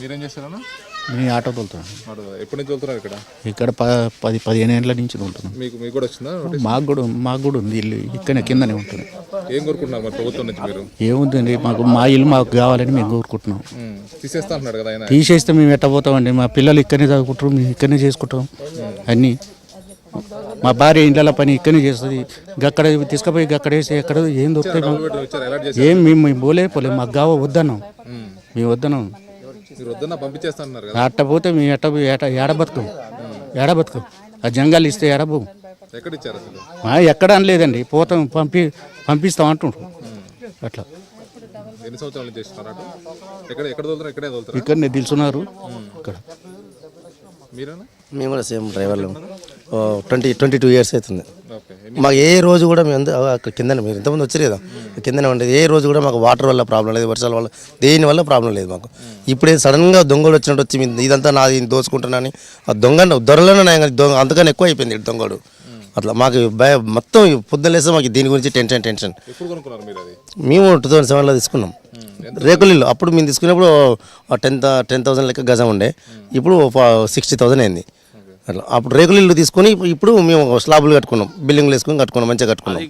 మీరేం చేస్తారన్నా మీ ఆటో తోలుతున్నాను మాట ఎప్పటి నుంచి వెళ్తున్నారు ఇక్కడ? ఇక్కడ ప పది పదిహేను ఏళ్ళ నుంచి ఉంటున్నాం మీకు మీకు కూడా వచ్చిందా? మాకు కూడా మాకు కూడా ఉంది. ఇల్లు ఇక్కడ కిందనే ఉంటుంది. ఏం కోరుకుంటున్నారు మరి ప్రభుత్వం నుంచి మీరు? ఏముందండి మాకు మా ఇల్లు మాకు కావాలని మేము కోరుకుంటున్నాం. తీసేస్తా అంటున్నాడు కదా ఆయన. తీసేస్తే మేము ఎట్ట పోతామండి? మా పిల్లలు ఇక్కడనే చదువుకుంటారు మేము ఇక్కడనే చేసుకుంటాం. అన్నీ. మా భార్య ఇండ్ల పని ఇక్కడనే చేస్తుంది. గక్కడ తీసుకుపోయి గక్కడ వేసి ఎక్కడ ఏం దొరుకుతాయి? ఏం మేము మేము పోలే పోలే. మాకు కావ వద్దన్నాం. మేము వద్దన్నాం. మీరు వద్దన్న పంపించేస్తా అంటున్నారు కదా. అట్ట పోతే మేము ఎట్ట పోయి ఎట్ట ఏడ బతుకం? ఏడ బతుకం? ఆ జంగాలు ఇస్తే ఎడబో ఎక్కడ ఇచ్చారు అసలు? మా ఎక్కడ అనలేదండి. పోతాం పంపి పంపిస్తాం అంటుండ్రు. అట్లా. ఎన్ని సంవత్సరాల నుంచి చేస్తున్నారు అటు? ఎక్కడ ఎక్కడ తోలుతారు ఇక్కడే తోలుతారా ఇక్కడనే తెలుసున్నారు ఇక్కడ. మీరేనా? మేము కూడా సేమ్ డ్రైవర్లు. ట్వంటీ ట్వంటీ టూ ఇయర్స్ అవుతుంది. మాకు ఏ రోజు కూడా మేము అక్కడ కిందనే మీరు ఇంతకుముందు వచ్చారు కదా కిందనే ఉండేది. ఏ రోజు కూడా మాకు వాటర్ వల్ల ప్రాబ్లం లేదు వర్షాల వల్ల దేని వల్ల ప్రాబ్లం లేదు మాకు. ఇప్పుడే సడన్గా దొంగలు వచ్చినట్టు వచ్చి ఇదంతా నాది దోచుకుంటున్నాని ఆ దొంగ దొరలను దొంగ అంతకన్నా ఎక్కువ అయిపోయింది దొంగడు. అట్లా మాకు భయ మొత్తం పొద్దున్న లేస్తే మాకు దీని గురించి టెన్షన్ టెన్షన్. మేము టూ థౌసండ్ సెవెన్లో తీసుకున్నాం. రేకుల ఇల్లు అప్పుడు మేము తీసుకున్నప్పుడు టెన్ టెన్ థౌసండ్ లెక్క గజం ఉండే. ఇప్పుడు సిక్స్టీ థౌసండ్ అయింది. అట్లా. అప్పుడు రేకుల ఇల్లు తీసుకొని ఇప్పుడు- మేము స్లాబులు కట్టుకున్నాం. బిల్డింగ్లు వేసుకొని కట్టుకున్నాం మంచిగా కట్టుకున్నాం.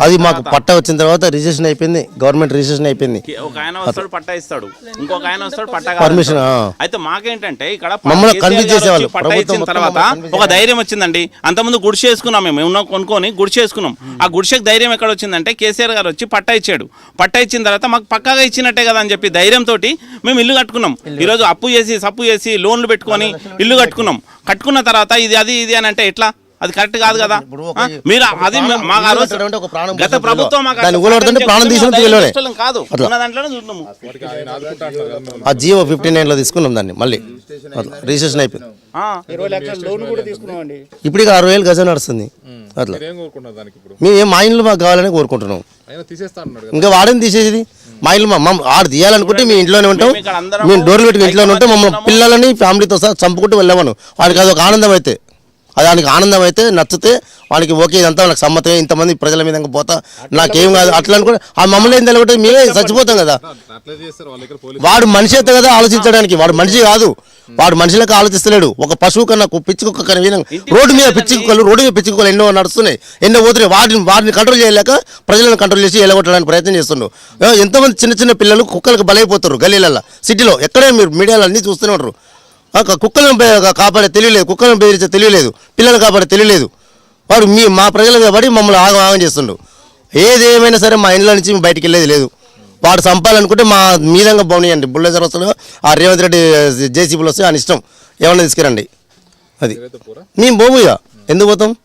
అది మాకు పట్ట వచ్చిన తర్వాత రిజిస్ట్రేషన్ అయిపోయింది గవర్నమెంట్ రిజిస్ట్రేషన్ అయిపోయింది. ఒక ఆయన వస్తాడు పట్టా ఇస్తాడు. ఇంకొక ఆయన వస్తాడు పట్టా పర్మిషన్. అయితే మాకేంటంటే ఇక్కడ మమ్మల్ని చేసేవాళ్ళు. పట్టా ఇచ్చిన తర్వాత ఒక ధైర్యం వచ్చిందండి. అంతకుముందు గుడిసె వేసుకున్నాం మేము ఉన్న కొనుక్కొని గుడిసె వేసుకున్నాం ఆ గుడిసెకి ధైర్యం ఎక్కడ వచ్చిందంటే కేసీఆర్ గారు వచ్చి పట్టా ఇచ్చాడు. పట్టా ఇచ్చిన తర్వాత మాకు పక్కాగా ఇచ్చినట్టే కదా అని చెప్పి ధైర్యంతో మేము ఇల్లు కట్టుకున్నాం. ఈరోజు అప్పు చేసి సప్పు చేసి లోన్లు పెట్టుకొని ఇల్లు కట్టుకున్నాం. కట్టుకున్న తర్వాత ఇది అది ఇది అని అంటే ఎట్లా? అది కరెక్ట్ కాదు కదా? మీరు అది మాకు ఆ రోజు ఇల్లు అంటే ఒక ప్రాణం గత ప్రభుత్వం కాదు. ఆ జియో ఫిఫ్టీ నైన్లో తీసుకున్నాం దాన్ని మళ్ళీ. అట్లా. రిజిస్ట్రేషన్ అయిపోయింది. ఆ. ఇరవై లక్షల లోన్ కూడా తీసుకున్నామండి. ఇప్పుడు అరవై వేలు గజం నడుస్తుంది. అట్లా. మేము ఏం మా ఇంట్లో మాకు కావాలని కోరుకుంటున్నాం. ఇంకా వాడని తీసేది మా ఇల్లు మా మమ్మ- ఆడు తీయాలనుకుంటే మేము ఇంట్లోనే ఉంటాం. మేము డోర్లు పెట్టుకుని ఇంట్లోనే ఉంటాం. మమ్మల్ని పిల్లలని ఫ్యామిలీతో సహా చంపుకుంటూ వెళ్ళమను. వాడికి అదొక ఆనందం అయితే. అది వానికి ఆనందం అయితే నచ్చితే వానికి ఓకే ఇదంతా నాకు సమ్మతమే ఇంతమంది ప్రజల మీద పోతా నాకేం కాదు అట్లా అనుకుంటే ఆ మమ్మల్ని ఏం తెలియకుంటే మేమే చచ్చిపోతాం కదా. వాడు మనిషి అయితే కదా ఆలోచించడానికి వాడు మనిషి కాదు. వాడు మనిషిలకు ఆలోచిస్తలేడు. ఒక పశువు కన్నా పిచ్చి కుక్క కన్నా రోడ్డు మీద పిచ్చి కుక్కలు రోడ్డు మీద పిచ్చి కుక్కలు ఎన్నో నడుస్తున్నాయి. ఎన్నో పోతున్నాయి. వాటిని వాటిని కంట్రోల్ చేయలేక ప్రజలను కంట్రోల్ చేసి ఎలగొట్టడానికి ప్రయత్నం చేస్తుండ్రు. ఏ, ఎంతోమంది చిన్న చిన్న పిల్లలు కుక్కలకు బలైపోతారు గలీలలో సిటీలో. ఎక్కడే మీరు మీడియాలో అన్ని చూస్తూనే ఉంటారు. కుక్కలను కాపాడే తెలియలేదు. కుక్కలను బెదిరించే తెలియలేదు. పిల్లలు కాపాడే తెలియలేదు. వాడు మీ మా ప్రజలు కాబట్టి మమ్మల్ని ఆగం ఆగం చేస్తుండ్రు ఏది ఏమైనా సరే మా ఇంట్లో నుంచి బయటికి వెళ్ళేది లేదు. వాడు చంపాలనుకుంటే మా మీదంగా బాగున్నాయండి బుల్లెజర్ వస్తాడు ఆ రేవంత్ రెడ్డి జేసీబీలు వస్తే ఆయన ఇష్టం ఏమన్నా తీసుకురండి? అది. మేము పోము ఇక ఎందుకు పోతాం?